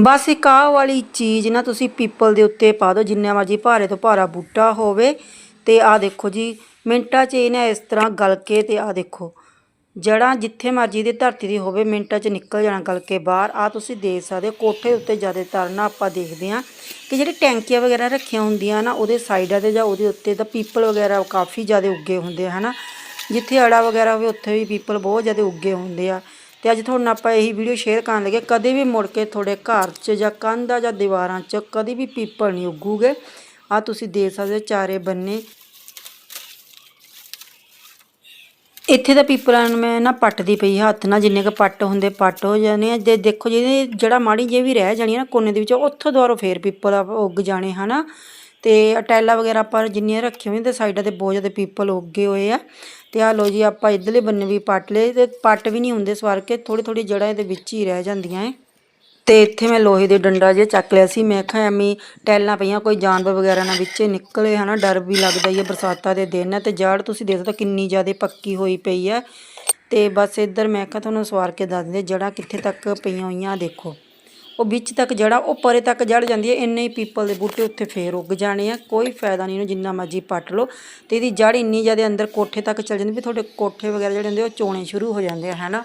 ਬਸ ਇੱਕ ਆਹ ਵਾਲੀ ਚੀਜ਼ ਨਾ ਤੁਸੀਂ ਪੀਪਲ ਦੇ ਉੱਤੇ ਪਾ ਦਿਓ, ਜਿੰਨਾ ਮਰਜ਼ੀ ਭਾਰੇ ਤੋਂ ਭਾਰਾ ਬੂਟਾ ਹੋਵੇ। ਤੇ ਆਹ ਦੇਖੋ ਜੀ, ਮਿੰਟਾਂ 'ਚ ਇਹ ਨਾ ਇਸ ਤਰ੍ਹਾਂ ਗਲ ਕੇ ਤੇ ਆਹ ਦੇਖੋ ਜੜਾਂ ਜਿੱਥੇ ਮਰਜ਼ੀ ਦੀ ਧਰਤੀ ਦੀ ਹੋਵੇ, ਮਿੰਟਾਂ 'ਚ ਨਿਕਲ ਜਾਣਾ ਗਲ ਕੇ ਬਾਹਰ। ਆ ਤੁਸੀਂ ਦੇਖ ਸਕਦੇ ਹੋ, ਕੋਠੇ ਉੱਤੇ ਜ਼ਿਆਦਾਤਰ ਨਾ ਆਪਾਂ ਦੇਖਦੇ ਹਾਂ ਕਿ ਜਿਹੜੀ ਟੈਂਕੀਆਂ ਵਗੈਰਾ ਰੱਖੀਆਂ ਹੁੰਦੀਆਂ ਨਾ, ਉਹਦੇ ਸਾਈਡਾਂ ਤੇ ਜਾਂ ਉਹਦੇ ਉੱਤੇ ਤਾਂ ਪੀਪਲ ਵਗੈਰਾ ਕਾਫੀ ਜ਼ਿਆਦਾ ਉੱਗੇ ਹੁੰਦੇ ਆ, ਹਨਾ? ਜਿੱਥੇ ਅੜਾ ਵਗੈਰਾ ਹੋਵੇ, ਉੱਥੇ ਵੀ ਪੀਪਲ ਬਹੁਤ ਜ਼ਿਆਦਾ ਉੱਗੇ ਹੁੰਦੇ ਆ। ਤੇ ਅੱਜ ਤੁਹਾਨੂੰ ਆਪਾਂ ਇਹੀ ਵੀਡੀਓ ਸ਼ੇਅਰ ਕਰਨ ਲੱਗੇ ਕਦੇ ਵੀ ਮੁੜ ਕੇ ਤੁਹਾਡੇ ਘਰ 'ਚ ਜਾਂ ਕੰਧਾਂ ਜਾਂ ਦੀਵਾਰਾਂ 'ਚ ਕਦੇ ਵੀ ਪੀਪਲ ਨਹੀਂ ਉੱਗੂਗੇ। ਆ ਤੁਸੀਂ ਦੇਖ ਸਕਦੇ ਹੋ, ਚਾਰੇ ਬੰਨੇ। ਇੱਥੇ ਤਾਂ ਪੀਪਲਾਂ ਨੂੰ ਮੈਂ ਨਾ ਪੱਟਦੀ ਪਈ ਹੱਥ ਨਾਲ, ਜਿੰਨੇ ਕ ਪੱਟ ਹੁੰਦੇ ਪੱਟ ਹੋ ਜਾਣੇ ਆ। ਜੇ ਦੇਖੋ, ਜਿਹਦੇ ਜਿਹੜਾ ਮਾੜੀ ਜੇ ਵੀ ਰਹਿ ਜਾਣੀ ਆ ਨਾ ਕੋਨੇ ਦੇ ਵਿੱਚ, ਉੱਥੋਂ ਦੁਆਰਾ ਫੇਰ ਪੀਪਲ ਉੱਗ ਜਾਣੇ ਹਨਾ। ਤੇ ਅਟੈਲਾ ਵਗੈਰਾ ਆਪਾਂ ਜਿੰਨੀਆਂ ਰੱਖੀਆਂ ਹੋਈਆਂ ਤੇ ਸਾਈਡਾਂ ਤੇ ਬਹੁਤ ਜ਼ਿਆਦਾ ਪੀਪਲ ਉੱਗੇ ਹੋਏ ਆ। ਤੇ ਆ ਲੋ ਜੀ, ਆਪਾਂ ਇਧਰਲੇ ਬੰਨੇ ਵੀ ਪੱਟ ਲਏ, ਤੇ ਪੱਟ ਵੀ ਨਹੀਂ ਹੁੰਦੇ ਸਵਾਰ ਕੇ ਥੋੜੀ ਥੋੜੀ ਜੜ੍ਹਾਂ ਇਹਦੇ ਵਿੱਚ ਹੀ ਰਹਿ ਜਾਂਦੀਆਂ ਏ ਤੇ ਇੱਥੇ ਮੈਂ ਲੋਹੇ ਦੇ ਡੰਡਾ ਜੇ ਚੱਕ ਲਿਆ ਸੀ, ਮੈਂ ਕਿਹਾ ਐਵੇਂ ਟੈਲਾਂ ਪਈਆਂ, ਕੋਈ ਜਾਨਵਰ ਵਗੈਰਾ ਨਾ ਵਿੱਚੇ ਨਿਕਲੇ, ਹਨਾ, ਡਰ ਵੀ ਲੱਗਦਾ ਹੀ ਹੈ ਬਰਸਾਤਾਂ ਦੇ ਦਿਨ ਹੈ ਤੇ ਜੜ ਤੁਸੀਂ ਦੇਖ ਸਕਦੇ ਕਿੰਨੀ ਜ਼ਿਆਦਾ ਪੱਕੀ ਹੋਈ ਪਈ ਹੈ ਤੇ ਬਸ ਇੱਧਰ ਮੈਂ ਕਿਹਾ ਤੁਹਾਨੂੰ ਸਵਾਰ ਕੇ ਦੱਸ ਦਿੰਦੇ, ਜੜ੍ਹਾਂ ਕਿੱਥੇ ਤੱਕ ਪਈਆਂ ਹੋਈਆਂ ਦੇਖੋ। ਉਹ ਵਿੱਚ ਤੱਕ ਜੜਾ ਉਹ ਪਰੇ ਤੱਕ ਜੜ ਜਾਂਦੀ ਹੈ, ਇੰਨੇ ਹੀ ਪੀਪਲ ਦੇ ਬੂਟੇ ਉੱਥੇ ਫੇਰ ਉੱਗ ਜਾਣੇ ਆ, ਕੋਈ ਫਾਇਦਾ ਨਹੀਂ ਇਹਨੂੰ ਜਿੰਨਾ ਮਰਜ਼ੀ ਪੱਟ ਲਓ। ਤੇ ਇਹਦੀ ਜੜ ਇੰਨੀ ਜ਼ਿਆਦਾ ਅੰਦਰ ਕੋਠੇ ਤੱਕ ਚਲ ਜਾਂਦੀ ਵੀ ਤੁਹਾਡੇ ਕੋਠੇ ਵਗੈਰਾ ਜਿਹੜੇ ਹੁੰਦੇ ਉਹ ਚੋਣੇ ਸ਼ੁਰੂ ਹੋ ਜਾਂਦੇ ਆ, ਹੈਨਾ?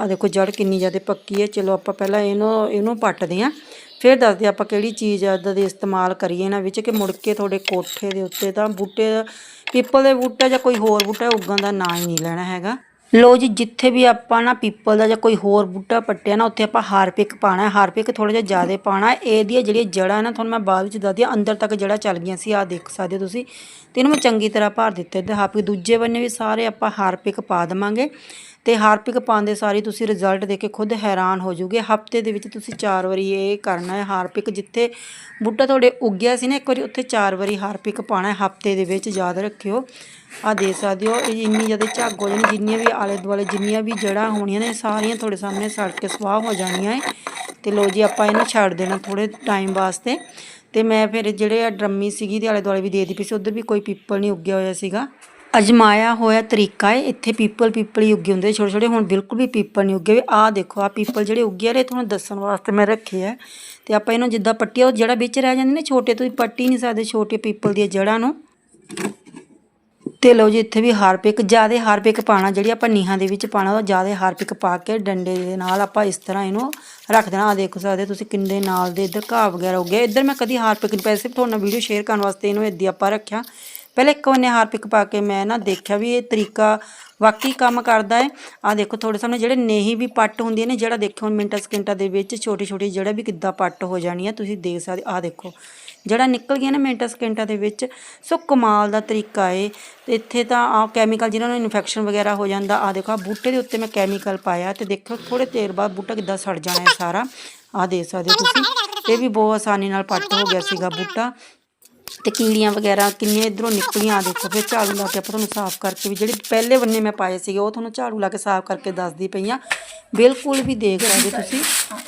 ਆ ਦੇਖੋ ਜੜ ਕਿੰਨੀ ਜ਼ਿਆਦਾ ਪੱਕੀ ਹੈ, ਚਲੋ ਆਪਾਂ ਪਹਿਲਾਂ ਇਹਨੂੰ ਇਹਨੂੰ ਪੱਟਦੇ ਹਾਂ। ਫਿਰ ਦੱਸਦੇ ਹਾਂ ਆਪਾਂ ਕਿਹੜੀ ਚੀਜ਼ ਆ ਦੇ ਇਸਤੇਮਾਲ ਕਰੀਏ ਇਹਨਾਂ ਵਿੱਚ ਕਿ ਮੁੜ ਕੇ ਤੁਹਾਡੇ ਕੋਠੇ ਦੇ ਉੱਤੇ ਤਾਂ ਬੂਟੇ ਪੀਪਲ ਦੇ ਬੂਟਾ ਜਾਂ ਕੋਈ ਹੋਰ ਬੂਟਾ ਉੱਗਣ ਦਾ ਨਾਂ ਹੀ ਨਹੀਂ ਲੈਣਾ ਹੈਗਾ। ਲੋ ਜੀ, ਜਿੱਥੇ ਵੀ ਆਪਾਂ ਨਾ ਪੀਪਲ ਦਾ ਜਾਂ ਕੋਈ ਹੋਰ ਬੂਟਾ ਪੱਟਿਆ ਨਾ, ਉੱਥੇ ਆਪਾਂ ਹਾਰਪਿਕ ਪਾਣਾ ਹੈ। ਹਾਰਪਿਕ ਥੋੜਾ ਜਿਹਾ ਜ਼ਿਆਦਾ ਪਾਣਾ ਇਹਦੀਆਂ ਜਿਹੜੀਆਂ ਜੜ੍ਹਾਂ ਨਾ, ਤੁਹਾਨੂੰ ਮੈਂ ਬਾਅਦ ਵਿੱਚ ਦੱਸਦੀ ਹਾਂ, ਅੰਦਰ ਤੱਕ ਜੜ੍ਹਾਂ ਚੱਲ ਗਈਆਂ ਸੀ, ਆਹ ਦੇਖ ਸਕਦੇ ਹੋ ਤੁਸੀਂ। ਤੇ ਇਹਨੂੰ ਮੈਂ ਚੰਗੀ ਤਰ੍ਹਾਂ ਭਰ ਦਿੱਤਾ ਇੱਧਰ, ਹਾਰਪਿਕ। ਦੂਜੇ ਬੰਨੇ ਵੀ ਸਾਰੇ ਆਪਾਂ ਹਾਰਪਿਕ ਪਾ ਦੇਵਾਂਗੇ। ਤੇ ਹਾਰਪਿਕ ਪਾਉਂਦੇ ਸਾਰੀ ਤੁਸੀਂ ਰਿਜ਼ਲਟ ਦੇਖ ਕੇ ਖੁਦ ਹੈਰਾਨ ਹੋ ਜਾਓਗੇ। ਹਫ਼ਤੇ ਦੇ ਵਿੱਚ ਤੁਸੀਂ ਚਾਰ ਵਾਰੀ ਇਹ ਕਰਨਾ ਹੈ ਹਾਰਪਿਕ, ਜਿੱਥੇ ਬੂਟਾ ਤੁਹਾਡੇ ਉੱਗਿਆ ਸੀ ਨਾ, ਇੱਕ ਵਾਰੀ ਉੱਥੇ ਚਾਰ ਵਾਰੀ ਹਾਰਪਿਕ ਪਾਣਾ ਹੈ ਹਫ਼ਤੇ ਦੇ ਵਿੱਚ, ਯਾਦ ਰੱਖਿਓ। ਆ ਦੇ ਸਕਦੇ ਹੋ, ਇਹ ਇੰਨੀ ਜ਼ਿਆਦਾ ਝੱਗ ਹੋ ਜਾਣੀ, ਜਿੰਨੀਆਂ ਵੀ ਆਲੇ ਦੁਆਲੇ ਜਿੰਨੀਆਂ ਵੀ ਜੜ੍ਹਾਂ ਹੋਣੀਆਂ ਨੇ ਸਾਰੀਆਂ ਤੁਹਾਡੇ ਸਾਹਮਣੇ ਸੜ ਕੇ ਸਵਾਹ ਹੋ ਜਾਣੀਆਂ ਏ ਤੇ ਲੋ ਜੀ, ਆਪਾਂ ਇਹਨੂੰ ਛੱਡ ਦੇਣਾ ਥੋੜੇ ਟਾਈਮ ਵਾਸਤੇ। ਤੇ ਮੈਂ ਫਿਰ ਜਿਹੜੇ ਆ ਡਰਮੀ ਸੀਗੀ, ਤੇ ਆਲੇ ਦੁਆਲੇ ਵੀ ਦੇ ਦਿੱਤੀ ਸੀ, ਉਧਰ ਵੀ ਕੋਈ ਪੀਪਲ ਨਹੀਂ ਉੱਗਿਆ ਹੋਇਆ ਸੀਗਾ। ਅਜਮਾਇਆ ਹੋਇਆ ਤਰੀਕਾ ਹੈ। ਇੱਥੇ ਪੀਪਲ ਪੀਪਲ ਹੀ ਉੱਗੇ ਹੁੰਦੇ ਛੋਟੇ ਛੋਟੇ ਹੁਣ ਬਿਲਕੁਲ ਵੀ ਪੀਪਲ ਨਹੀਂ ਉੱਗੇ। ਆਹ ਦੇਖੋ, ਆਹ ਪੀਪਲ ਜਿਹੜੇ ਉੱਗੇ ਆ ਰਹੇ ਤੁਹਾਨੂੰ ਦੱਸਣ ਵਾਸਤੇ ਮੈਂ ਰੱਖੇ ਆ। ਤੇ ਆਪਾਂ ਇਹਨੂੰ ਜਿੱਦਾਂ ਪੱਟਿਆ ਉਹ ਜਿਹੜਾ ਵਿੱਚ ਰਹਿ ਜਾਂਦੇ ਨੇ। ਛੋਟੇ ਤੋਂ ਹੀ ਪੱਟੀ ਨਹੀਂ ਸਕਦੇ, ਛੋਟੇ ਪੀਪਲ ਦੀਆਂ ਜੜ੍ਹਾਂ ਨੂੰ। ਤੇ ਲਓ ਜੀ, ਇੱਥੇ ਵੀ ਹਾਰਪਿਕ, ਜਿਆਦੇ ਹਾਰਪਿਕ ਪਾਣਾ, ਜਿਹੜੀ ਆਪਾਂ ਨੀਹਾਂ ਦੇ ਵਿੱਚ ਪਾਣਾ, ਉਹ ਜਿਆਦੇ ਹਾਰਪਿਕ ਪਾ ਕੇ ਡੰਡੇ ਦੇ ਨਾਲ ਆਪਾਂ ਇਸ ਤਰ੍ਹਾਂ ਇਹਨੂੰ ਰੱਖ ਦੇਣਾ। ਆ ਦੇਖ ਸਕਦੇ ਤੁਸੀਂ ਕਿੰਨੇ ਨਾਲ ਦੇ ਇੱਧਰ ਘਾਹ ਵਗੈਰਾ ਹੋ ਗਿਆ ਇੱਧਰ ਮੈਂ ਕਦੀ ਹਾਰਪਿਕ ਨਹੀਂ ਪਾਇਆ, ਸਿਰਫ ਤੁਹਾਨੂੰ ਵੀਡੀਓ ਸ਼ੇਅਰ ਕਰਨ ਵਾਸਤੇ ਇਹਨੂੰ ਇੱਦੀ ਆਪਾਂ ਰੱਖਿਆ। ਪਹਿਲੇ ਇੱਕ ਵੰਨੇ ਹਾਰਪਿਕ ਪਾ ਕੇ ਮੈਂ ਨਾ ਦੇਖਿਆ ਵੀ ਇਹ ਤਰੀਕਾ ਵਾਕਈ ਕੰਮ ਕਰਦਾ ਹੈ। ਆ ਦੇਖੋ ਤੁਹਾਡੇ ਸਾਹਮਣੇ ਜਿਹੜੇ ਨਹੀਂ ਵੀ ਪੱਟ ਹੁੰਦੀਆਂ ਨੇ, ਜਿਹੜਾ ਦੇਖੋ ਹੁਣ ਮਿੰਟਾਂ ਸਕਿੰਟਾਂ ਦੇ ਵਿੱਚ ਛੋਟੀ ਛੋਟੀ ਜਿਹੜਾ ਵੀ ਕਿੱਦਾਂ ਪੱਟ ਹੋ ਜਾਣੀ ਆ ਤੁਸੀਂ ਦੇਖ ਸਕਦੇ ਆ ਦੇਖੋ, ਜਿਹੜਾ ਨਿਕਲ ਗਿਆ ਨਾ ਮਿੰਟਾਂ ਸਕਿੰਟਾਂ ਦੇ ਵਿੱਚ, ਸੋ ਕਮਾਲ ਦਾ ਤਰੀਕਾ ਏ ਤੇ ਇੱਥੇ ਤਾਂ ਆ ਕੈਮੀਕਲ ਜਿਹਨਾਂ ਨੂੰ ਇਨਫੈਕਸ਼ਨ ਵਗੈਰਾ ਹੋ ਜਾਂਦਾ ਆ ਦੇਖੋ ਆ ਬੂਟੇ ਦੇ ਉੱਤੇ ਮੈਂ ਕੈਮੀਕਲ ਪਾਇਆ ਤੇ ਦੇਖੋ ਥੋੜੇ ਦੇਰ ਬਾਅਦ ਬੂਟਾ ਕਿੱਦਾਂ ਸੜ ਜਾਣਾ ਹੈ ਸਾਰਾ। ਆ ਦੇਖ ਸਕਦੇ ਹੋ ਤੁਸੀਂ, ਇਹ ਵੀ ਬਹੁਤ ਆਸਾਨੀ ਨਾਲ ਪੱਟ ਹੋ ਗਿਆ ਸੀਗਾ ਬੂਟਾ। ਤੇ ਕੀੜੀਆਂ ਵਗੈਰਾ ਕਿੰਨੀਆਂ ਇਧਰੋਂ ਨਿਕਲੀਆਂ ਆ ਦੇਖੋ ਫਿਰ ਝਾੜੂ ਲਾ ਕੇ ਆਪਾਂ ਤੁਹਾਨੂੰ ਸਾਫ਼ ਕਰਕੇ ਵੀ ਜਿਹੜੇ ਪਹਿਲੇ ਬੰਨੇ ਮੈਂ ਪਾਏ ਸੀਗੇ ਉਹ ਤੁਹਾਨੂੰ ਝਾੜੂ ਲਾ ਕੇ ਸਾਫ਼ ਕਰਕੇ ਦੱਸਦੀ ਪਈਆਂ ਬਿਲਕੁਲ ਵੀ ਦੇਖ ਸਕਦੇ ਤੁਸੀਂ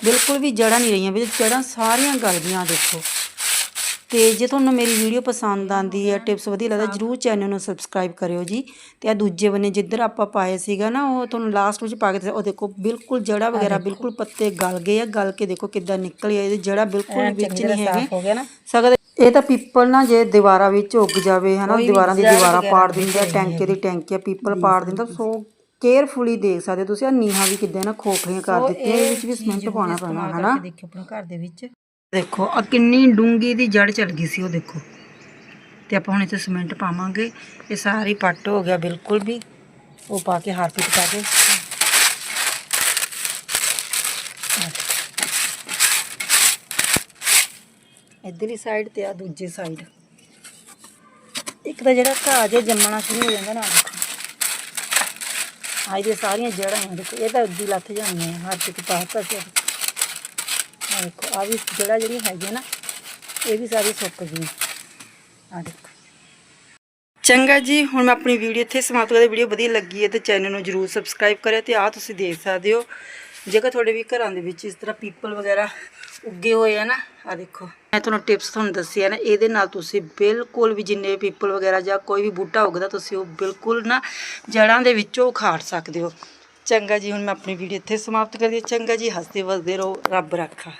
ਬਿਲਕੁਲ ਵੀ ਜੜਾਂ ਨਹੀਂ ਰਹੀਆਂ ਵੀ ਜੜਾਂ ਸਾਰੀਆਂ ਗਲ ਗਈਆਂ ਦੇਖੋ। ਤੇ ਜੇ ਤੁਹਾਨੂੰ ਮੇਰੀ ਵੀਡੀਓ ਪਸੰਦ ਆਂਦੀ ਹੈ ਟਿਪਸ ਵਧੀਆ ਲੱਗਦਾ ਜਰੂਰ ਚੈਨਲ ਨੂੰ ਸਬਸਕ੍ਰਾਈਬ ਕਰਿਓ ਜੀ। ਤੇ ਆ ਦੂਜੇ ਬੰਨੇ ਜਿੱਧਰ ਆਪਾਂ ਪਾਏ ਸੀਗਾ ਨਾ ਉਹ ਤੁਹਾਨੂੰ ਲਾਸਟ ਵਿੱਚ ਪਾ ਕੇ ਉਹ ਦੇਖੋ ਬਿਲਕੁਲ ਜੜਾ ਵਗੈਰਾ ਬਿਲਕੁਲ ਪੱਤੇ ਗਲ ਗਏ ਆ ਗਲ ਕੇ ਦੇਖੋ ਕਿੱਦਾਂ ਨਿਕਲ ਆ ਇਹਦੇ ਜੜਾ ਬਿਲਕੁਲ ਵਿੱਚ ਨਹੀਂ ਹੈਗੇ। ਹੋ ਗਿਆ ਨਾ। ਸਕਦੇ ਇਹ ਤਾਂ ਪੀਪਲ ਨਾ ਜੇ ਦੀਵਾਰਾਂ ਵਿੱਚ ਉੱਗ ਜਾਵੇ ਹਨਾ ਦੀਵਾਰਾਂ ਦੀ ਦੀਵਾਰਾਂ ਪਾੜ ਦਿੰਦੇ ਆ ਟੈਂਕੇ ਦੀ ਟੈਂਕੀਆਂ ਪੀਪਲ ਪਾੜ ਦਿੰਦਾ ਸੋ ਕੇਅਰਫੁਲੀ ਦੇਖ ਸਕਦੇ ਤੁਸੀਂ ਆ ਨੀਹਾਂ ਵੀ ਕਿੱਦਾਂ ਨਾ ਖੋਖਲੀਆਂ ਕਰ ਦਿੱਤੀਆਂ ਇਹਦੇ ਵਿੱਚ ਵੀ ਸੀਮੈਂਟ ਪਾਉਣਾ ਪੈਣਾ ਹਨਾ। ਦੇਖਿਓ ਆਪਣੇ ਘਰ ਦੇ ਵਿੱਚ। ਦੇਖੋ ਆ ਕਿੰਨੀ ਡੂੰਗੀ ਦੀ ਜੜ ਚਲ ਗਈ ਸੀ ਉਹ ਦੇਖੋ। ਤੇ ਆਪਾਂ ਹੁਣ ਇੱਥੇ ਸੀਮੈਂਟ ਪਾਵਾਂਗੇ। ਇਹ ਸਾਰੀ ਪੱਟ ਹੋ ਗਿਆ ਬਿਲਕੁਲ ਵੀ। ਉਹ ਪਾ ਕੇ ਹਾਰਪਿਕ ਪਾ ਕੇ। ਇਧਰਲੀ ਸਾਈਡ ਤੇ ਆ ਦੂਜੀ ਸਾਈਡ ਇੱਕ ਤਾਂ ਜਿਹੜਾ ਘਾਹ ਜੇ ਜੰਮਣਾ ਸ਼ੁਰੂ ਹੋ ਜਾਂਦਾ ਨਾ ਆਹ ਦੇਖੋ ਸਾਰੀਆਂ ਜੜ੍ਹਾਂ ਆ ਦੇਖੋ, ਇਹ ਤਾਂ ਉੱਦੀ ਲੱਥ ਜਾਂਦੀਆਂ ਹਾਰਪਿਕ ਪਾ ਤਾ ਸੀ ਆਹ ਦੇਖੋ ਆ ਵੀ ਜੜਾ ਜਿਹੜੀ ਹੈਗੀ ਨਾ, ਇਹ ਵੀ ਸਾਰੀ ਸੁੱਕ ਗਈ ਆ ਦੇਖੋ। ਚੰਗਾ ਜੀ, ਹੁਣ ਮੈਂ ਆਪਣੀ ਵੀਡੀਓ ਇੱਥੇ ਸਮਾਪਤ ਕਰਦਾ ਵੀਡੀਓ ਵਧੀਆ ਲੱਗੀ ਹੈ ਤੇ ਚੈਨਲ ਨੂੰ ਜਰੂਰ ਸਬਸਕ੍ਰਾਈਬ ਕਰਿਓ ਤੇ ਆ ਤੁਸੀਂ ਦੇਖ ਸਕਦੇ ਹੋ। ਜੇਕਰ ਤੁਹਾਡੇ ਵੀ ਘਰਾਂ ਦੇ ਵਿੱਚ ਇਸ ਤਰ੍ਹਾਂ ਪੀਪਲ ਵਗੈਰਾ ਉੱਗੇ ਹੋਏ ਆ ਨਾ ਆ ਦੇਖੋ। ਮੈਂ ਤੁਹਾਨੂੰ ਟਿਪਸ ਤੁਹਾਨੂੰ ਦੱਸਿਆ ਨਾ, ਇਹਦੇ ਨਾਲ ਤੁਸੀਂ ਬਿਲਕੁਲ ਵੀ ਜਿੰਨੇ ਵੀ ਪੀਪਲ ਵਗੈਰਾ ਜਾਂ ਕੋਈ ਵੀ ਬੂਟਾ ਉੱਗਦਾ, ਤੁਸੀਂ ਉਹ ਬਿਲਕੁਲ ਨਾ ਜੜਾਂ ਦੇ ਵਿੱਚੋਂ ਉਖਾੜ ਸਕਦੇ ਹੋ। ਚੰਗਾ ਜੀ, ਹੁਣ ਮੈਂ ਆਪਣੀ ਵੀਡੀਓ ਇੱਥੇ ਸਮਾਪਤ ਕਰਦੀ ਹਾਂ। ਚੰਗਾ ਜੀ ਹੱਸਦੇ ਵਸਦੇ ਰਹੋ, ਰੱਬ ਰੱਖਾ।